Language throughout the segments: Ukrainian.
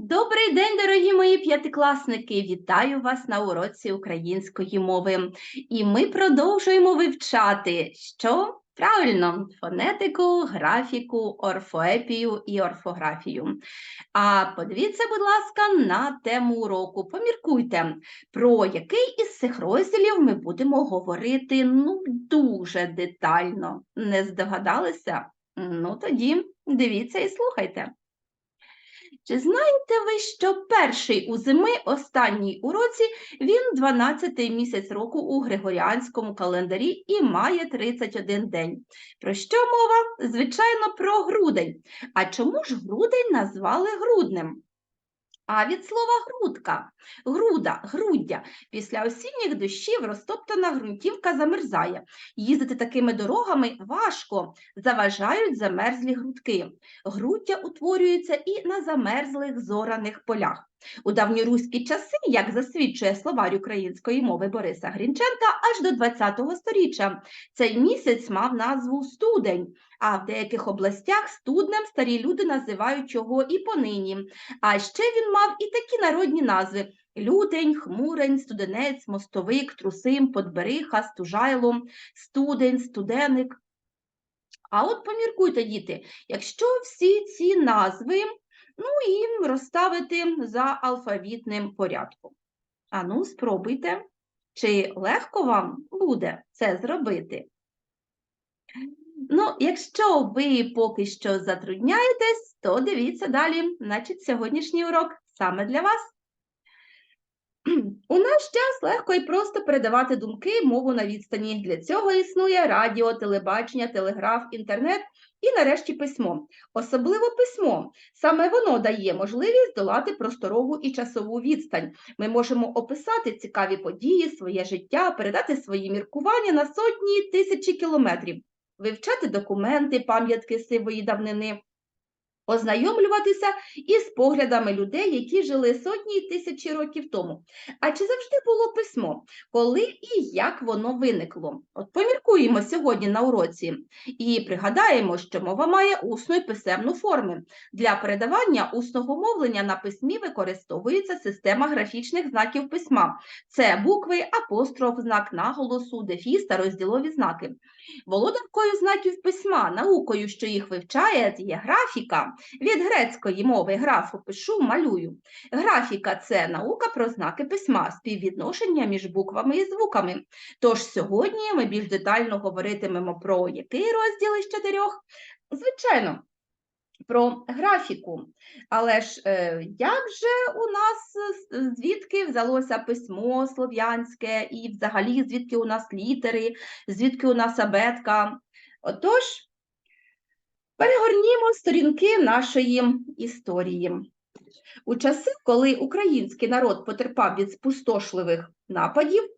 Добрий день, дорогі мої п'ятикласники! Вітаю вас на уроці української мови. І ми продовжуємо вивчати, що правильно фонетику, графіку, орфоепію і орфографію. А подивіться, будь ласка, на тему уроку. Поміркуйте, про який із цих розділів ми будемо говорити ну дуже детально. Не здогадалися? Ну тоді дивіться і слухайте. Чи знаєте ви, що перший у зими, останній у році, він 12-й місяць року у Григоріанському календарі і має 31 день? Про що мова? Звичайно, про грудень. А чому ж грудень назвали груднем? А від слова грудка, груда, груддя. Після осінніх дощів розтоптана ґрунтівка замерзає. Їздити такими дорогами важко, заважають замерзлі грудки. Груддя утворюється і на замерзлих зораних полях. У давньоруські часи, як засвідчує словарь української мови Бориса Грінченка, аж до ХХ століття цей місяць мав назву студень, а в деяких областях студнем старі люди називають його і понині. А ще він мав і такі народні назви: лютень, хмурень, студенець, мостовик, трусим, подбериха, стужайло, студень, студеник. А от поміркуйте, діти, якщо всі ці назви ну і розставити за алфавітним порядком. Ану, спробуйте, чи легко вам буде це зробити? Ну, якщо ви поки що затрудняєтесь, то дивіться далі, значить, сьогоднішній урок саме для вас. У наш час легко і просто передавати думки, мову на відстані. Для цього існує радіо, телебачення, телеграф, інтернет і нарешті письмо. Особливо письмо. Саме воно дає можливість долати просторову і часову відстань. Ми можемо описати цікаві події, своє життя, передати свої міркування на сотні тисячі кілометрів, вивчати документи, пам'ятки сивої давнини. Ознайомлюватися із поглядами людей, які жили сотні й тисячі років тому. А чи завжди було письмо? Коли і як воно виникло? От поміркуємо сьогодні на уроці і пригадаємо, що мова має усну і писемну форми. Для передавання усного мовлення на письмі використовується система графічних знаків письма. Це букви, апостроф, знак наголосу, дефіс та розділові знаки. Володаркою знаків письма, наукою, що їх вивчає, є графіка. Від грецької мови графу пишу, малюю. Графіка це наука про знаки письма, співвідношення між буквами і звуками. Тож сьогодні ми більш детально говоритимемо про який розділ із чотирьох? Звичайно, про графіку. Але ж е, як же у нас звідки взялося письмо слов'янське, і взагалі звідки у нас літери, звідки у нас абетка? Отож, Перегорнімо сторінки нашої історії. У часи, коли український народ потерпав від спустошливих нападів,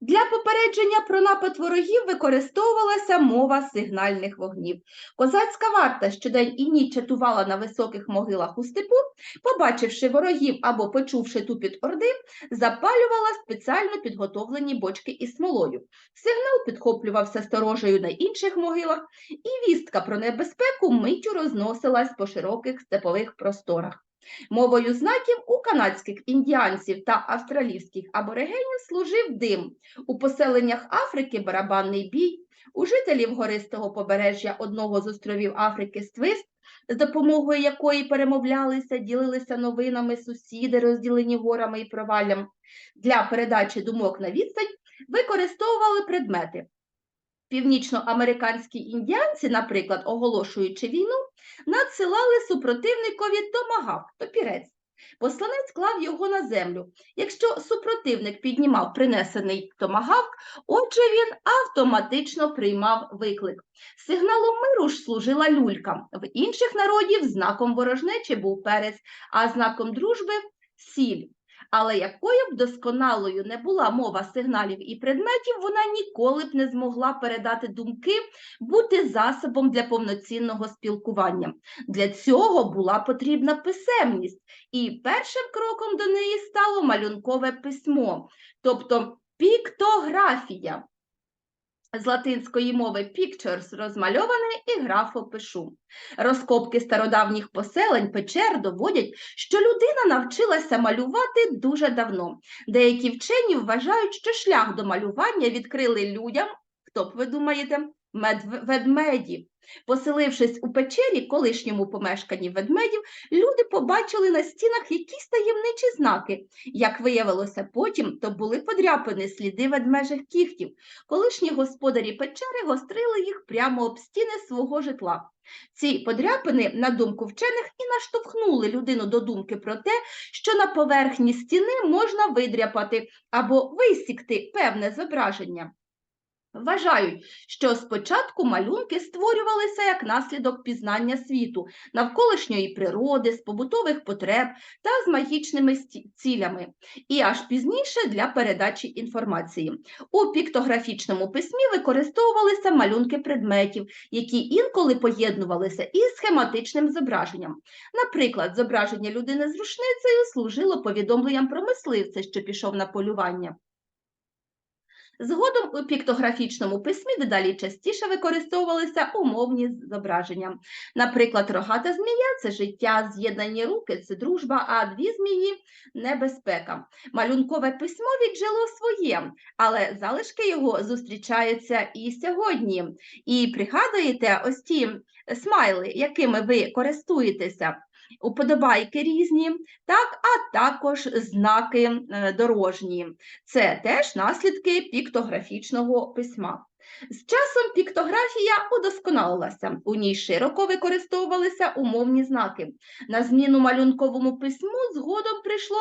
для попередження про напад ворогів використовувалася мова сигнальних вогнів. Козацька варта щодень і ніч чатувала на високих могилах у степу, побачивши ворогів або почувши тупіт орди, запалювала спеціально підготовлені бочки із смолою. Сигнал підхоплювався сторожею на інших могилах, і вістка про небезпеку миттю розносилась по широких степових просторах. Мовою знаків у канадських індіанців та австралійських аборигенів служив дим. У поселеннях Африки барабанний бій, у жителів гористого побережжя одного з островів Африки свист, з допомогою якої перемовлялися, ділилися новинами сусіди, розділені горами і проваллям. Для передачі думок на відстань використовували предмети. Північноамериканські індіанці, наприклад, оголошуючи війну, надсилали супротивникові томагавк, топірець. Посланець клав його на землю. Якщо супротивник піднімав принесений томагавк, отже він автоматично приймав виклик. Сигналом миру ж служила люлька. В інших народів знаком ворожнечі був перець, а знаком дружби сіль. Але якою б досконалою не була мова сигналів і предметів, вона ніколи б не змогла передати думки, бути засобом для повноцінного спілкування. Для цього була потрібна писемність, і першим кроком до неї стало малюнкове письмо, тобто піктографія. З латинської мови pictures розмальоване і графо пишу. Розкопки стародавніх поселень печер доводять, що людина навчилася малювати дуже давно. Деякі вчені вважають, що шлях до малювання відкрили людям, хто б ви думаєте, ведмеді. Поселившись у печері, колишньому помешканні ведмедів, люди побачили на стінах якісь таємничі знаки. Як виявилося потім, то були подряпини сліди ведмежих кігтів. Колишні господарі печери гострили їх прямо об стіни свого житла. Ці подряпини, на думку вчених, і наштовхнули людину до думки про те, що на поверхні стіни можна видряпати або висікти певне зображення. Вважають, що спочатку малюнки створювалися як наслідок пізнання світу, навколишньої природи, з побутових потреб та з магічними цілями, і аж пізніше для передачі інформації. У піктографічному письмі використовувалися малюнки предметів, які інколи поєднувалися із схематичним зображенням. Наприклад, зображення людини з рушницею служило повідомленням про мисливця, що пішов на полювання. Згодом у піктографічному письмі дедалі частіше використовувалися умовні зображення. Наприклад, рогата змія це життя, з'єднані руки це дружба, а дві змії небезпека. Малюнкове письмо віджило своє, але залишки його зустрічаються і сьогодні. І пригадуєте ось ті смайли, якими ви користуєтеся. Уподобайки різні, так, а також знаки е, дорожні. Це теж наслідки піктографічного письма. З часом піктографія удосконалилася. У ній широко використовувалися умовні знаки. На зміну малюнковому письму згодом прийшло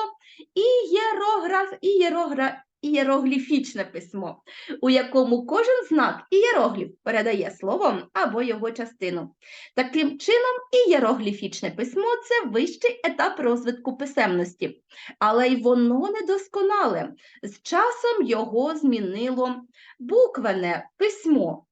ієрограф, ієрогра, ієрогліфічне письмо, у якому кожен знак ієрогліф передає словом або його частину. Таким чином, ієрогліфічне письмо це вищий етап розвитку писемності, але й воно недосконале. З часом його змінило буквене письмо.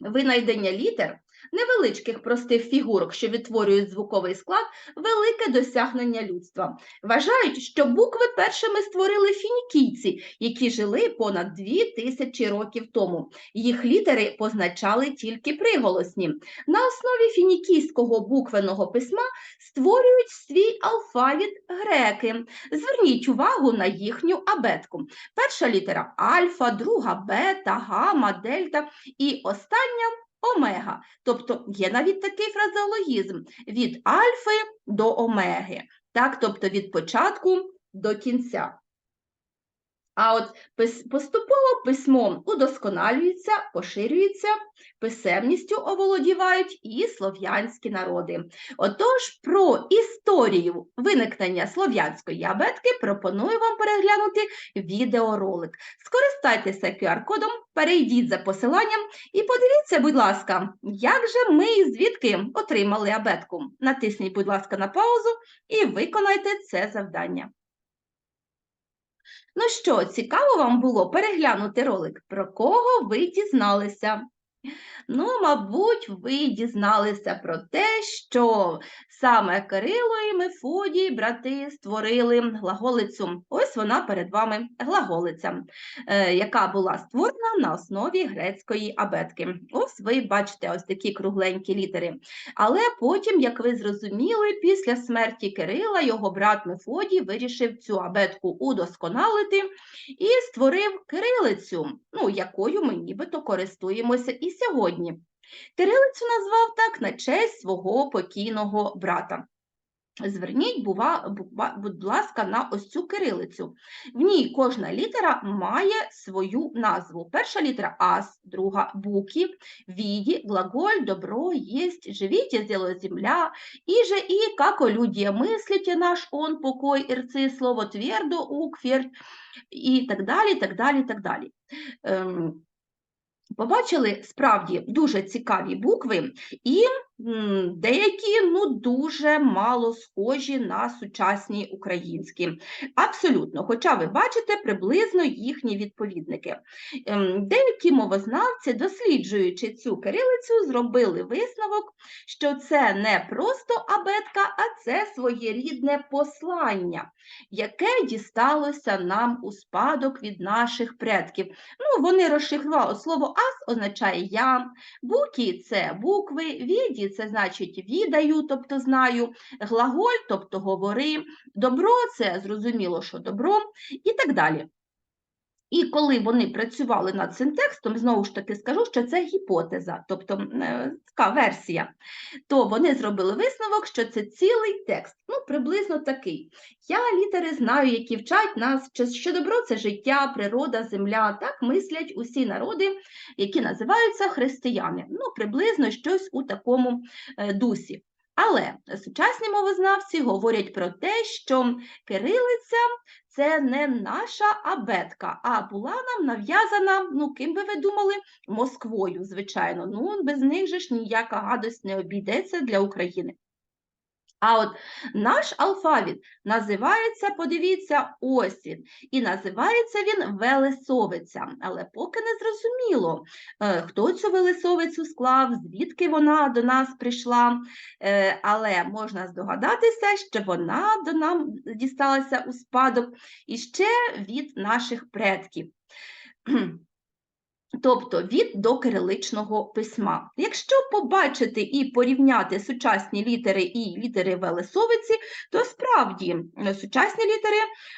Винайдення літер, невеличких простих фігурок, що відтворюють звуковий склад, велике досягнення людства. Вважають, що букви першими створили фінікійці, які жили понад дві тисячі років тому. Їх літери позначали тільки приголосні. На основі фінікійського буквеного письма створюють свій алфавіт греки. Зверніть увагу на їхню абетку. Перша літера альфа, друга бета, гамма, дельта і остання омега. Тобто є навіть такий фразеологізм від альфи до омеги. Так, тобто від початку до кінця. А от поступово письмо удосконалюється, поширюється, писемністю оволодівають і слов'янські народи. Отож, про історію виникнення слов'янської абетки пропоную вам переглянути відеоролик. Скористайтеся QR-кодом, перейдіть за посиланням і подивіться, будь ласка, як же ми і звідки отримали абетку. Натисніть, будь ласка, на паузу і виконайте це завдання. Ну що, цікаво вам було переглянути ролик? Про кого ви дізналися? Ну, мабуть, ви дізналися про те, що саме Кирило і Мефодій, брати, створили глаголицю. Ось вона перед вами глаголиця, е, яка була створена на основі грецької абетки. Ось ви бачите ось такі кругленькі літери. Але потім, як ви зрозуміли, після смерті Кирила його брат Мефодій вирішив цю абетку удосконалити і створив кирилицю, ну, якою ми нібито користуємося і сьогодні. Кирилицю назвав так на честь свого покійного брата. Зверніть, бува, будь ласка, на ось цю кирилицю. В ній кожна літера має свою назву. Перша літера ас, друга буки, віді, глаголь, добро, єсть, живіть, зело земля, іже і, како люди мислите наш он, покой, ірци, слово твердо, укферт, і так далі, так далі, так далі. Ем, Побачили справді дуже цікаві букви, і деякі ну, дуже мало схожі на сучасні українські. Абсолютно, хоча ви бачите приблизно їхні відповідники. Ем, Деякі мовознавці, досліджуючи цю кирилицю, зробили висновок, що це не просто абетка, а це своєрідне послання, яке дісталося нам у спадок від наших предків. Ну, вони розшифрували слово ас означає я, буки це букви, віді це значить відаю, тобто знаю, глаголь, тобто говори, добро це зрозуміло, що добро, і так далі. І коли вони працювали над цим текстом, знову ж таки скажу, що це гіпотеза, тобто е, така версія, то вони зробили висновок, що це цілий текст, ну приблизно такий. Я літери знаю, які вчать нас, що- добро це життя, природа, земля. Так мислять усі народи, які називаються християни. Ну, приблизно щось у такому е, дусі. Але сучасні мовознавці говорять про те, що кирилиця це не наша абетка, а була нам нав'язана, ну, ким би ви думали, Москвою, звичайно. Ну, без них же ж ніяка гадость не обійдеться для України. А от наш алфавіт називається, подивіться, ось він, і називається він Велесовиця. Але поки не зрозуміло, е, хто цю Велесовицю склав, звідки вона до нас прийшла. Е, Але можна здогадатися, що вона до нам дісталася у спадок іще від наших предків. Тобто від докириличного письма. Якщо побачити і порівняти сучасні літери і літери Велесовиці, то справді е, сучасні літери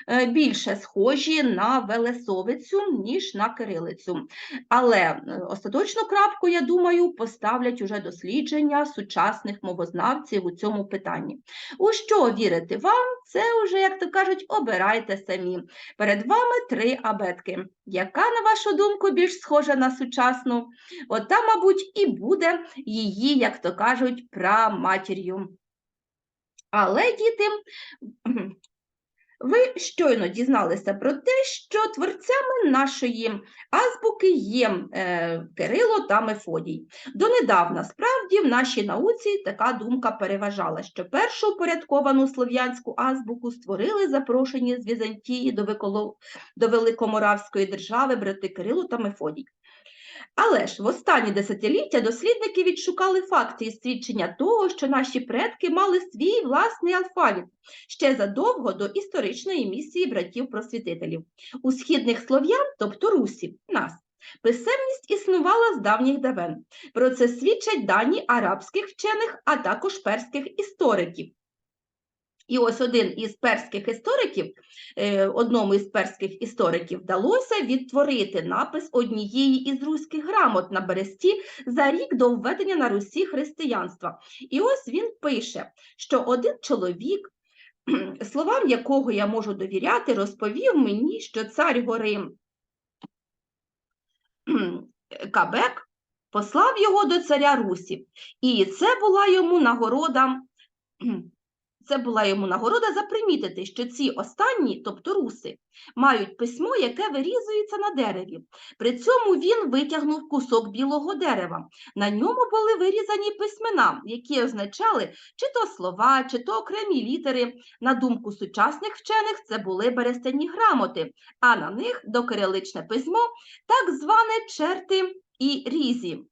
е, більше схожі на Велесовицю, ніж на кирилицю. Але е, остаточну крапку, я думаю, поставлять уже дослідження сучасних мовознавців у цьому питанні. У що вірити вам, це вже, як то кажуть, обирайте самі. Перед вами три абетки. Яка, на вашу думку, більш схожа на сучасну? От та, мабуть, і буде її, як то кажуть, праматір'ю. Але, діти, ви щойно дізналися про те, що творцями нашої азбуки є е, Кирило та Мефодій. Донедавна, справді, в нашій науці така думка переважала, що першу упорядковану слов'янську азбуку створили запрошені з Візантії до, Виколо... до Великоморавської держави брати Кирило та Мефодій. Але ж в останні десятиліття дослідники відшукали факти і свідчення того, що наші предки мали свій власний алфавіт ще задовго до історичної місії братів-просвітителів. У східних слов'ян, тобто русів, нас, писемність існувала з давніх давен. Про це свідчать дані арабських вчених, а також перських істориків. І ось один із перських істориків, е, одному із перських істориків вдалося відтворити напис однієї із руських грамот на бересті за рік до введення на Русі християнства. І ось він пише, що один чоловік, словам якого я можу довіряти, розповів мені, що цар гори Кабек послав його до царя Русі, і це була йому нагорода. Це була йому нагорода запримітити, що ці останні, тобто руси, мають письмо, яке вирізується на дереві. При цьому він витягнув кусок білого дерева. На ньому були вирізані письмена, які означали чи то слова, чи то окремі літери. На думку сучасних вчених, це були берестяні грамоти, а на них докириличне письмо, так зване черти і різі.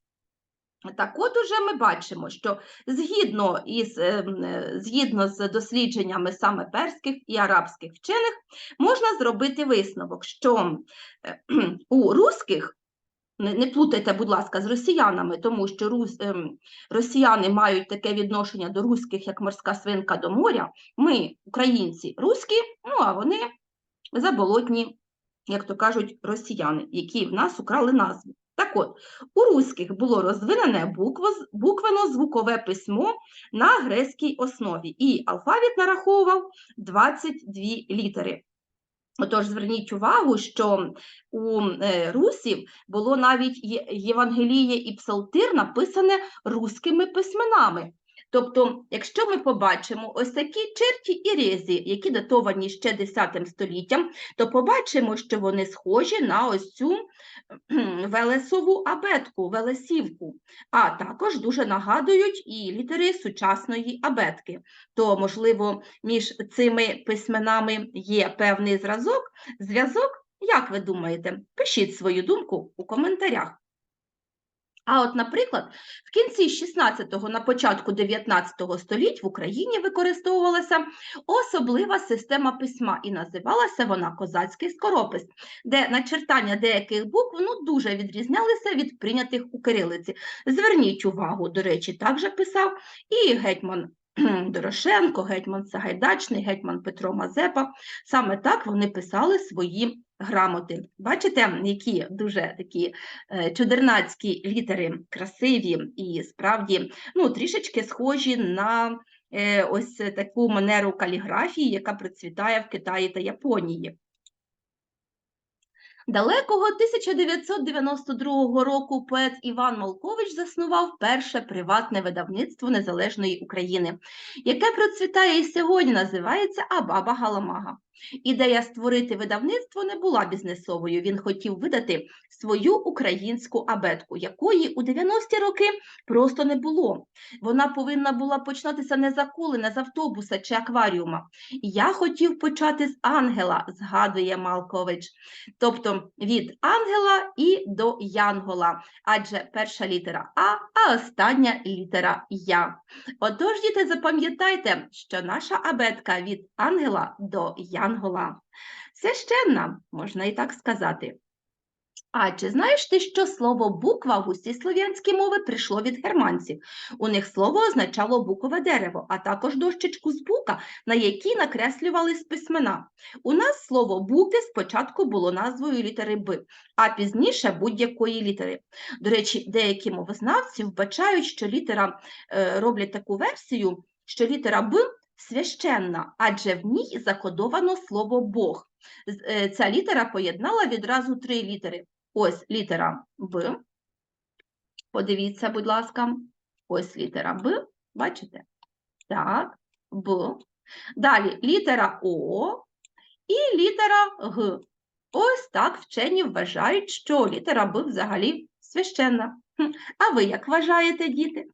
Так от уже ми бачимо, що згідно, із, ем, е, згідно з дослідженнями саме перських і арабських вчених, можна зробити висновок, що е, у русських, не, плутайте, будь ласка, з росіянами, тому що рус, ем, росіяни мають таке відношення до руських, як морська свинка до моря. Ми, українці, руські, ну а вони заболотні, як то кажуть, росіяни, які в нас украли назву. Так от, у руських було розвинене буквенно-звукове письмо на грецькій основі, і алфавіт нараховував 22 літери. Отож, зверніть увагу, що у е, русів було навіть Євангеліє і Псалтир написане руськими письменами. Тобто, якщо ми побачимо ось такі черті і рези, які датовані ще 10 століттям, то побачимо, що вони схожі на ось цю велесову абетку, велесівку, а також дуже нагадують і літери сучасної абетки. То, можливо, між цими письменами є певний зразок, зв'язок. Як ви думаєте? Пишіть свою думку у коментарях. А от, наприклад, в кінці 16-го, на початку 19 століть в Україні використовувалася особлива система письма, і називалася вона козацький скоропис, де начертання деяких букв ну, дуже відрізнялися від прийнятих у кирилиці. Зверніть увагу, до речі, так же писав і гетьман Дорошенко, гетьман Сагайдачний, гетьман Петро Мазепа. Саме так вони писали свої грамоти. Бачите, які дуже такі е, чудернацькі літери, красиві і справді ну, трішечки схожі на е, ось таку манеру каліграфії, яка процвітає в Китаї та Японії. Далекого 1992 року поет Іван Малкович заснував перше приватне видавництво Незалежної України, яке процвітає і сьогодні називається Абаба Галамага. Ідея створити видавництво не була бізнесовою. Він хотів видати свою українську абетку, якої у 90-ті роки просто не було. Вона повинна була починатися не за кули, не з автобуса чи акваріума. Я хотів почати з ангела, згадує Малкович. Тобто від ангела і до янгола, адже перша літера А, а остання літера Я. Отож, діти, запам'ятайте, що наша абетка від ангела до янгола. Священна, можна і так сказати. А чи знаєш ти, що слово буква в усі слов'янські мови прийшло від германців? У них слово означало букове дерево, а також дощечку з бука, на якій накреслювались письмена. У нас слово буки спочатку було назвою літери Б, а пізніше будь-якої літери. До речі, деякі мовознавці вбачають, що літера е, роблять таку версію, що літера Б священна, адже в ній закодовано слово Бог. Е, Ця літера поєднала відразу три літери. Ось літера Б. Подивіться, будь ласка. Ось літера Б. Бачите? Так, Б. Далі літера О і літера Г. Ось так вчені вважають, що літера Б взагалі священна. А ви як вважаєте, діти?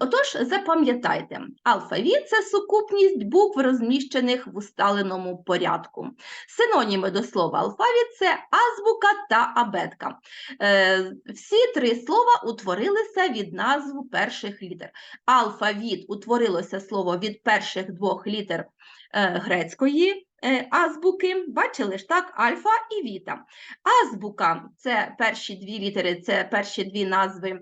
Отож, запам'ятайте, алфавіт це сукупність букв, розміщених в усталеному порядку. Синоніми до слова алфавіт це азбука та абетка. Е, всі три слова утворилися від назв перших літер. Алфавіт утворилося слово від перших двох літер е, грецької е, азбуки. Бачили ж так, альфа і віта. Азбука це перші дві літери, це перші дві назви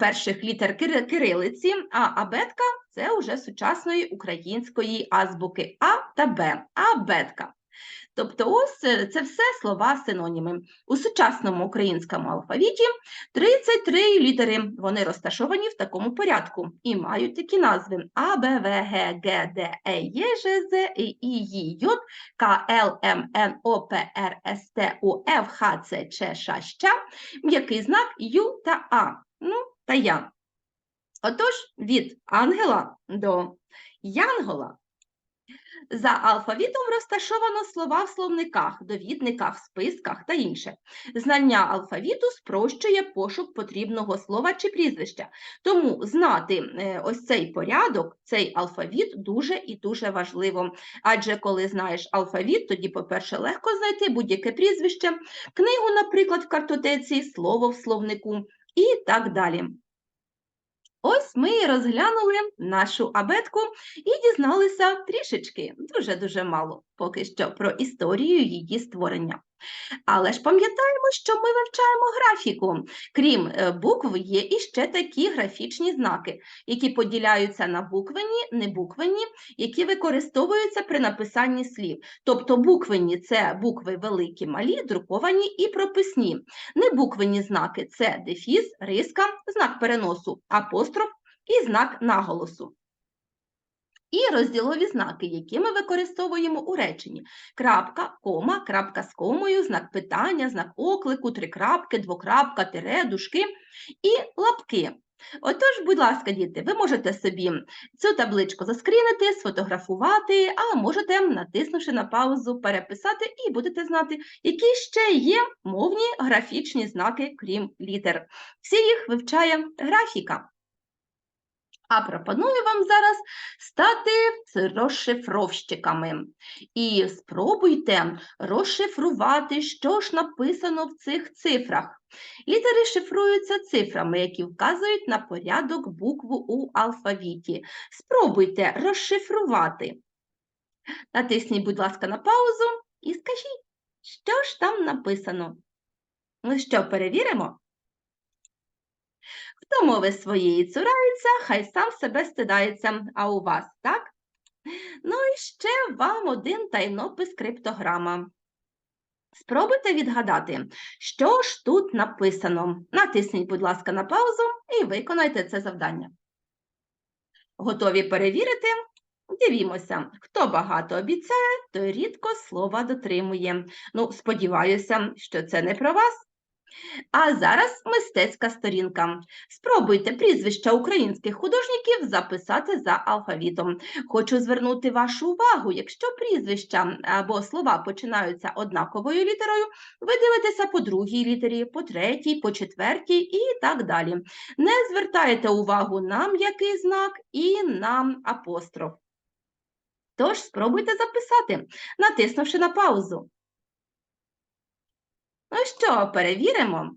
перших літер кирилиці, а абетка це вже сучасної української азбуки А та Б. Абетка. Тобто, ось е, це все слова синоніми. У сучасному українському алфавіті 33 літери. Вони розташовані в такому порядку і мають такі назви: А, Б, В, Г, Г, Д, Е, Є, Ж, З, І, І, Й, Й, К, Л, М, Н, О, П, Р, С, Т, У, Ф, Х, Ц, Ч, Ш, Щ, м'який знак Ю та А. Ну, та Я. Отож, від ангела до янгола. За алфавітом розташовано слова в словниках, довідниках, списках та інше. Знання алфавіту спрощує пошук потрібного слова чи прізвища. Тому знати е, ось цей порядок, цей алфавіт дуже і дуже важливо. Адже коли знаєш алфавіт, тоді, по-перше, легко знайти будь-яке прізвище, книгу, наприклад, в картотеці, слово в словнику і так далі. Ось ми і розглянули нашу абетку і дізналися трішечки, дуже-дуже мало поки що про історію її створення. Але ж пам'ятаємо, що ми вивчаємо графіку. Крім е, букв, є іще такі графічні знаки, які поділяються на буквені, небуквені, які використовуються при написанні слів. Тобто буквені це букви великі, малі, друковані і прописні. Небуквені знаки це дефіс, риска, знак переносу, апостроф і знак наголосу. І розділові знаки, які ми використовуємо у реченні. Крапка, кома, крапка з комою, знак питання, знак оклику, три крапки, двокрапка, тире, дужки і лапки. Отож, будь ласка, діти, ви можете собі цю табличку заскрінити, сфотографувати, а можете, натиснувши на паузу, переписати і будете знати, які ще є мовні графічні знаки, крім літер. Всі їх вивчає графіка. А пропоную вам зараз стати розшифровщиками. І спробуйте розшифрувати, що ж написано в цих цифрах. Літери шифруються цифрами, які вказують на порядок букву у алфавіті. Спробуйте розшифрувати. Натисніть, будь ласка, на паузу і скажіть, що ж там написано. Ну що, перевіримо? Хто мови своєї цурається, хай сам себе стидається, а у вас, так? Ну і ще вам один тайнопис криптограма. Спробуйте відгадати, що ж тут написано. Натисніть, будь ласка, на паузу і виконайте це завдання. Готові перевірити? Дивімося, хто багато обіцяє, той рідко слова дотримує. Ну, сподіваюся, що це не про вас. А зараз мистецька сторінка. Спробуйте прізвища українських художників записати за алфавітом. Хочу звернути вашу увагу, якщо прізвища або слова починаються однаковою літерою, ви дивитеся по другій літері, по третій, по четвертій і так далі. Не звертайте увагу на м'який знак і на апостроф. Тож спробуйте записати, натиснувши на паузу. Ну що, перевіримо?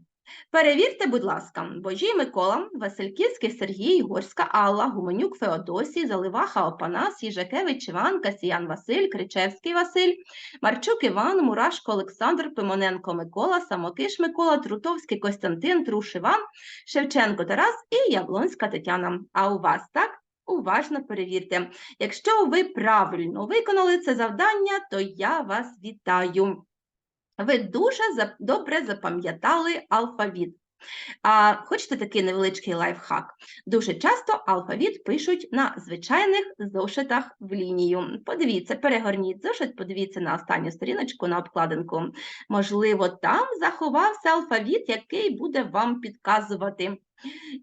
Перевірте, будь ласка, Божій Микола, Васильківський Сергій, Горська Алла, Гуменюк Феодосій, Заливаха Опанас, Їжакевич Іван, Касіян Василь, Кричевський Василь, Марчук Іван, Мурашко Олександр, Пимоненко Микола, Самокиш Микола, Трутовський Костянтин, Труш Іван, Шевченко Тарас і Яблонська Тетяна. А у вас так? Уважно перевірте. Якщо ви правильно виконали це завдання, то я вас вітаю. Ви дуже добре запам'ятали алфавіт. А Хочете такий невеличкий лайфхак? Дуже часто алфавіт пишуть на звичайних зошитах в лінію. Подивіться, перегорніть зошит, подивіться на останню сторіночку на обкладинку. Можливо, там заховався алфавіт, який буде вам підказувати.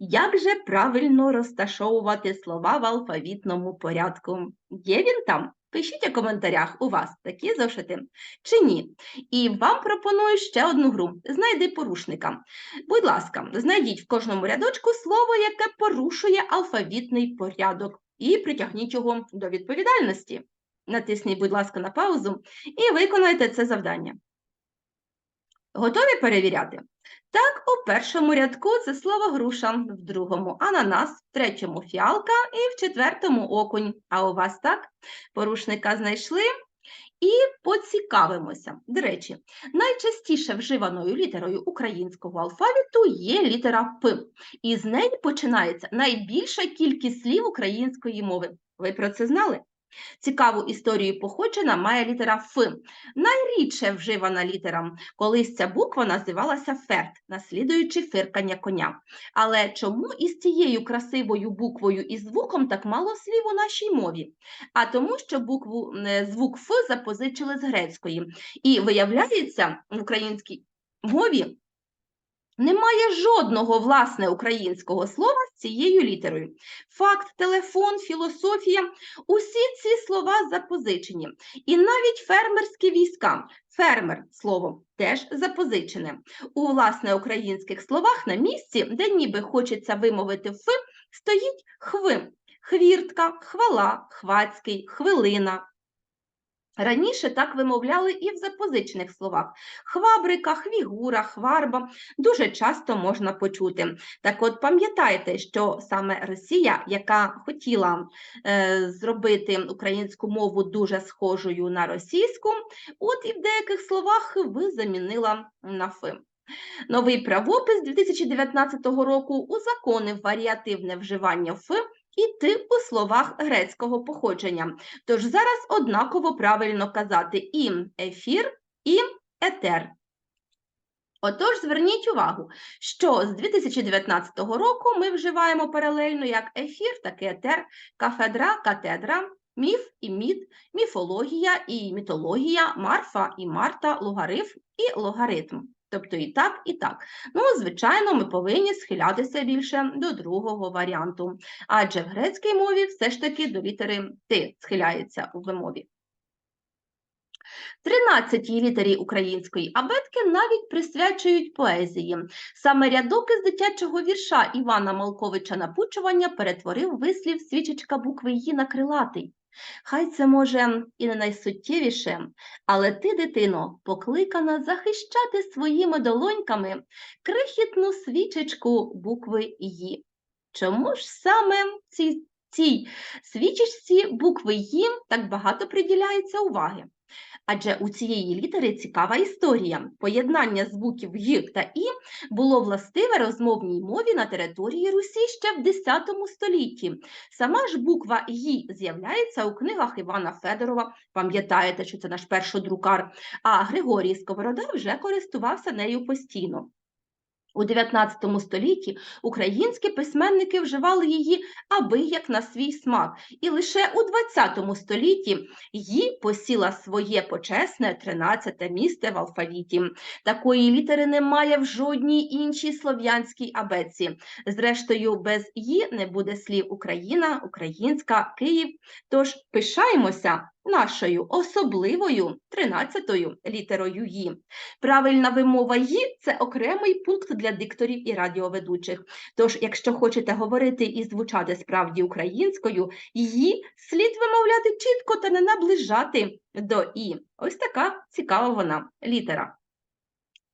Як же правильно розташовувати слова в алфавітному порядку? Є він там? Пишіть у коментарях, у вас такі зошити чи ні. І вам пропоную ще одну гру. Знайди порушника. Будь ласка, знайдіть в кожному рядочку слово, яке порушує алфавітний порядок, і притягніть його до відповідальності. Натисніть, будь ласка, на паузу і виконайте це завдання. Готові перевіряти? Так, у першому рядку це слово груша, в другому ананас, в третьому фіалка і в четвертому окунь. А у вас так? Порушника знайшли і поцікавимося. До речі, найчастіше вживаною літерою українського алфавіту є літера П, і з неї починається найбільша кількість слів української мови. Ви про це знали? Цікаву історію походження має літера Ф. Найрідше вживана літера. Колись ця буква називалася ферт, наслідуючи фиркання коня. Але чому із цією красивою буквою і звуком так мало слів у нашій мові? А тому, що букву звук Ф запозичили з грецької. І виявляється, в українській мові немає жодного власне українського слова з цією літерою. Факт, телефон, філософія усі ці слова запозичені. І навіть фермерські війська, фермер слово теж запозичене. У власне українських словах на місці, де ніби хочеться вимовити Ф, стоїть хви, хвіртка, хвала, хвацький, хвилина. Раніше так вимовляли і в запозичених словах хвабрика, хвігура, хварба дуже часто можна почути. Так от пам'ятайте, що саме Росія, яка хотіла е, зробити українську мову дуже схожою на російську, от і в деяких словах ви замінила на фи. Новий правопис 2019 року узаконив варіативне вживання «ф» і «ти» у словах грецького походження. Тож зараз однаково правильно казати і ефір, і етер. Отож, зверніть увагу, що з 2019 року ми вживаємо паралельно як ефір, так і етер, кафедра, катедра, міф і міт, міфологія і мітологія, марфа і марта, логарифм і логаритм. Тобто і так, і так. Ну, звичайно, ми повинні схилятися більше до другого варіанту, адже в грецькій мові все ж таки до літери Т схиляється у вимові. 13-й літері української абетки навіть присвячують поезії. Саме рядок із дитячого вірша Івана Малковича Напучування перетворив вислів свічечка букви «Ї» на крилатий. Хай це може і не найсуттєвіше, але ти, дитино, покликана захищати своїми долоньками крихітну свічечку букви «Ї». Чому ж саме цій, цій свічечці букви «Ї» так багато приділяється уваги? Адже у цієї літери цікава історія. Поєднання звуків г та «і» було властиве розмовній мові на території Русі ще в X столітті. Сама ж буква Гі з'являється у книгах Івана Федорова, пам'ятаєте, що це наш першодрукар, а Григорій Сковорода вже користувався нею постійно. У 19 столітті українські письменники вживали її аби як на свій смак, і лише у 20 столітті її посіла своє почесне 13 місце в алфавіті. Такої літери немає в жодній іншій слов'янській абетці. Зрештою, без її не буде слів Україна, Українська, Київ. Тож пишаємося нашою особливою 13-ю літерою «ї». Правильна вимова «ї» – це окремий пункт для дикторів і радіоведучих. Тож, якщо хочете говорити і звучати справді українською, «ї» слід вимовляти чітко та не наближати до «і». Ось така цікава вона літера.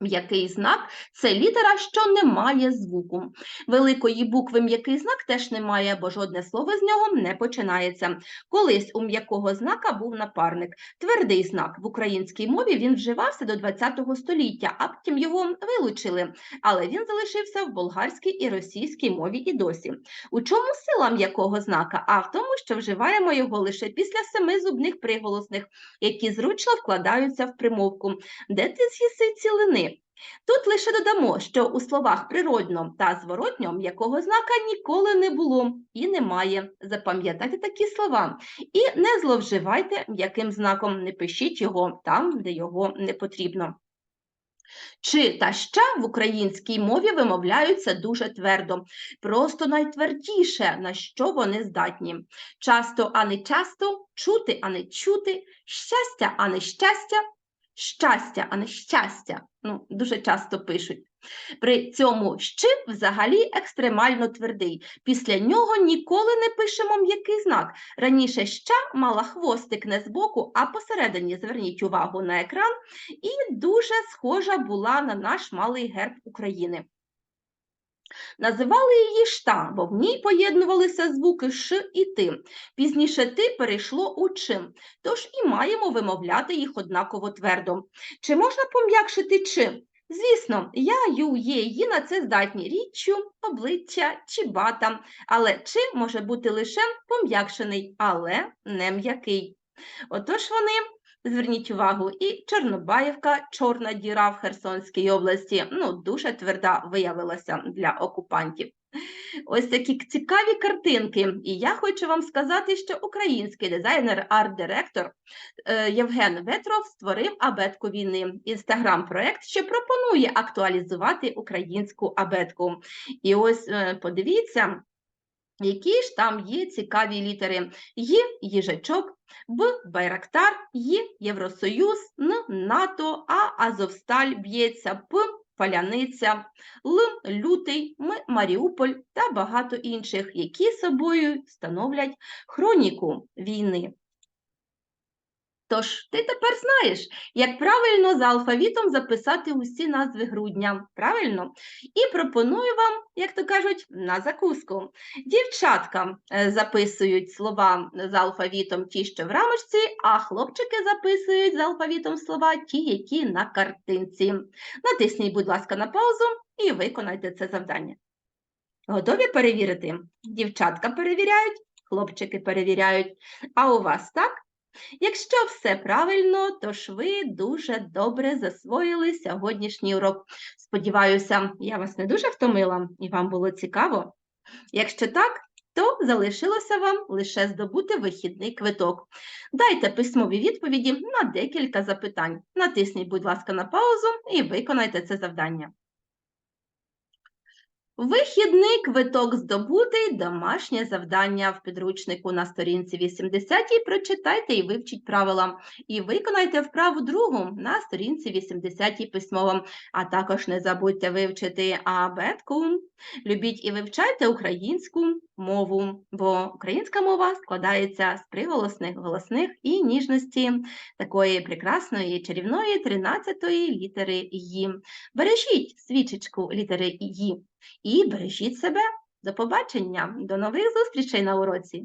М'який знак це літера, що не має звуку. Великої букви м'який знак теж немає, бо жодне слово з нього не починається. Колись у м'якого знака був напарник. Твердий знак в українській мові він вживався до ХХ століття, а потім його вилучили. Але він залишився в болгарській і російській мові і досі. У чому сила м'якого знака? А в тому, що вживаємо його лише після семи зубних приголосних, які зручно вкладаються в примовку. Де ти з'їси цілини? Тут лише додамо, що у словах природно та зворотньо м'якого знака ніколи не було і немає. Запам'ятайте такі слова. І не зловживайте м'яким знаком, не пишіть його там, де його не потрібно. Чи та ща в українській мові вимовляються дуже твердо, просто найтвердіше, на що вони здатні. Часто, а не часто, чути, а не чути, щастя, а не щастя, щастя, а не щастя. Ну, дуже часто пишуть. При цьому щип взагалі екстремально твердий. Після нього ніколи не пишемо м'який знак. Раніше «ща» мала хвостик не збоку, а посередині зверніть увагу на екран, і дуже схожа була на наш малий герб України. Називали її шта, бо в ній поєднувалися звуки ш і ти. Пізніше ти перейшло у чим, тож і маємо вимовляти їх однаково твердо. Чи можна пом'якшити чим? Звісно, я, ю, є, її на це здатні річчю, обличчя чи бата, але чи може бути лише пом'якшений, але не м'який. Отож вони Зверніть увагу, і Чорнобаївка, чорна діра в Херсонській області, ну, дуже тверда виявилася для окупантів. Ось такі цікаві картинки. І я хочу вам сказати, що український дизайнер, арт-директор е, Євген Ветров створив абетку війни. Інстаграм-проект, що пропонує актуалізувати українську абетку. І ось е, подивіться, які ж там є цікаві літери? Є їжачок, Б Байрактар, Є Євросоюз, Н НАТО, А Азовсталь б'ється, П Паляниця, Л Лютий, М Маріуполь та багато інших, які собою становлять хроніку війни. Тож, ти тепер знаєш, як правильно за алфавітом записати усі назви грудня. Правильно? І пропоную вам, як то кажуть, на закуску. Дівчатка е, записують слова за алфавітом ті, що в рамочці, а хлопчики записують за алфавітом слова ті, які на картинці. Натисніть, будь ласка, на паузу і виконайте це завдання. Готові перевірити? Дівчатка перевіряють, хлопчики перевіряють. А у вас так? Якщо все правильно, то ви дуже добре засвоїли сьогоднішній урок. Сподіваюся, я вас не дуже втомила і вам було цікаво. Якщо так, то залишилося вам лише здобути вихідний квиток. Дайте письмові відповіді на декілька запитань. Натисніть, будь ласка, на паузу і виконайте це завдання. Вихідний квиток здобутий, домашнє завдання в підручнику на сторінці 80 прочитайте і вивчіть правила. І виконайте вправу другу на сторінці 80 письмово. А також не забудьте вивчити абетку. Любіть і вивчайте українську мову, бо українська мова складається з приголосних, голосних і ніжності такої прекрасної чарівної 13-ї літери «ї». Бережіть свічечку літери «ї» і бережіть себе. До побачення, до нових зустрічей на уроці.